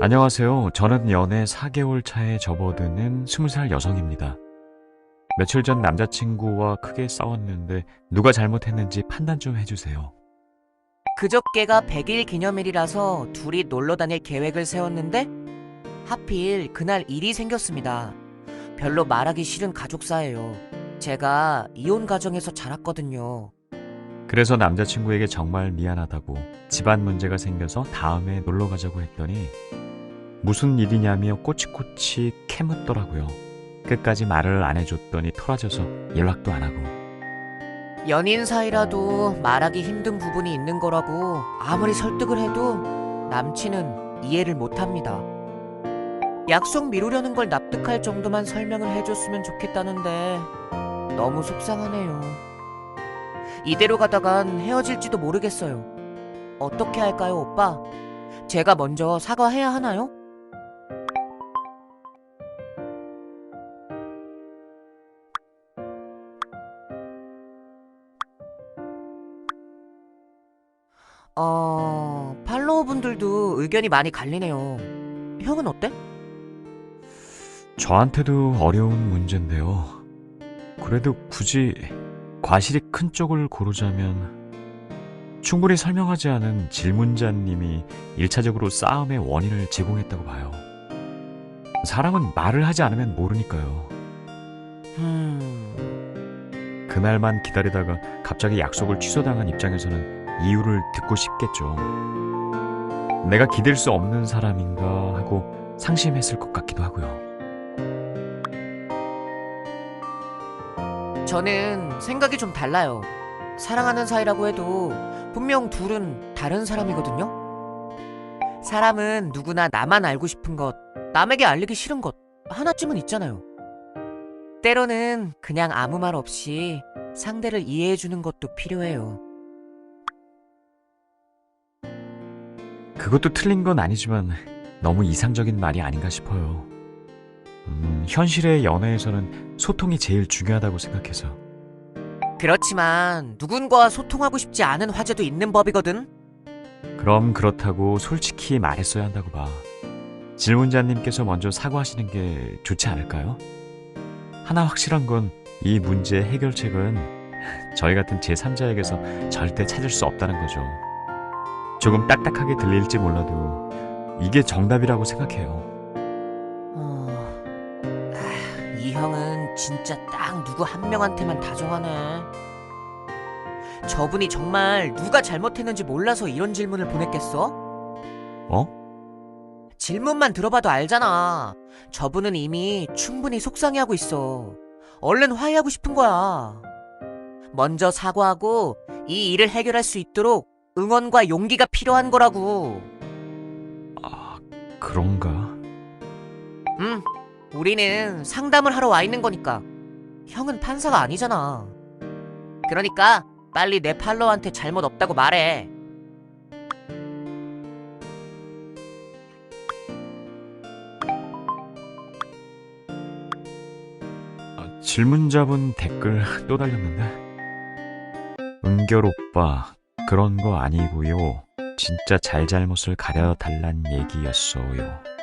안녕하세요. 저는 연애 4개월 차에 접어드는 20살 여성입니다. 며칠 전 남자친구와 크게 싸웠는데 누가 잘못했는지 판단 좀 해주세요. 그저께가 100일 기념일이라서 둘이 놀러 다닐 계획을 세웠는데 하필 그날 일이 생겼습니다. 별로 말하기 싫은 가족사예요. 제가 이혼 가정에서 자랐거든요. 그래서 남자친구에게 정말 미안하다고 집안 문제가 생겨서 다음에 놀러 가자고 했더니 무슨 일이냐며 꼬치꼬치 캐묻더라고요. 끝까지 말을 안 해줬더니 토라져서 연락도 안 하고 연인 사이라도 말하기 힘든 부분이 있는 거라고 아무리 설득을 해도 남친은 이해를 못 합니다. 약속 미루려는 걸 납득할 정도만 설명을 해줬으면 좋겠다는데 너무 속상하네요. 이대로 가다간 헤어질지도 모르겠어요. 어떻게 할까요, 오빠? 제가 먼저 사과해야 하나요? 어, 팔로워분들도 의견이 많이 갈리네요. 형은 어때? 저한테도 어려운 문제인데요. 그래도 굳이 과실이 큰 쪽을 고르자면 충분히 설명하지 않은 질문자님이 일차적으로 싸움의 원인을 제공했다고 봐요. 사람은 말을 하지 않으면 모르니까요. 음, 그날만 기다리다가 갑자기 약속을 취소당한 입장에서는 이유를 듣고 싶겠죠. 내가 기댈 수 없는 사람인가 하고 상심했을 것 같기도 하고요. 저는 생각이 좀 달라요. 사랑하는 사이라고 해도 분명 둘은 다른 사람이거든요. 사람은 누구나 나만 알고 싶은 것, 남에게 알리기 싫은 것 하나쯤은 있잖아요. 때로는 그냥 아무 말 없이 상대를 이해해 주는 것도 필요해요. 그것도 틀린 건 아니지만 너무 이상적인 말이 아닌가 싶어요. 음, 현실의 연애에서는 소통이 제일 중요하다고 생각해서. 그렇지만 누군가와 소통하고 싶지 않은 화제도 있는 법이거든. 그럼 그렇다고 솔직히 말했어야 한다고 봐. 질문자님께서 먼저 사과하시는 게 좋지 않을까요? 하나 확실한 건 이 문제의 해결책은 저희 같은 제3자에게서 절대 찾을 수 없다는 거죠. 조금 딱딱하게 들릴지 몰라도 이게 정답이라고 생각해요. 어... 아, 이 형은 진짜 딱 누구 한 명한테만 다정하네. 저분이 정말 누가 잘못했는지 몰라서 이런 질문을 보냈겠어? 어? 질문만 들어봐도 알잖아. 저분은 이미 충분히 속상해하고 있어. 얼른 화해하고 싶은 거야. 먼저 사과하고 이 일을 해결할 수 있도록 응원과 용기가 필요한 거라고. 아, 그런가? 응, 우리는 상담을 하러 와 있는 거니까. 형은 판사가 아니잖아. 그러니까 빨리 내 팔로한테 잘못 없다고 말해. 아, 질문자분 댓글 또 달렸는데 은결 오빠 그런 거 아니고요. 진짜 잘잘못을 가려달란 얘기였어요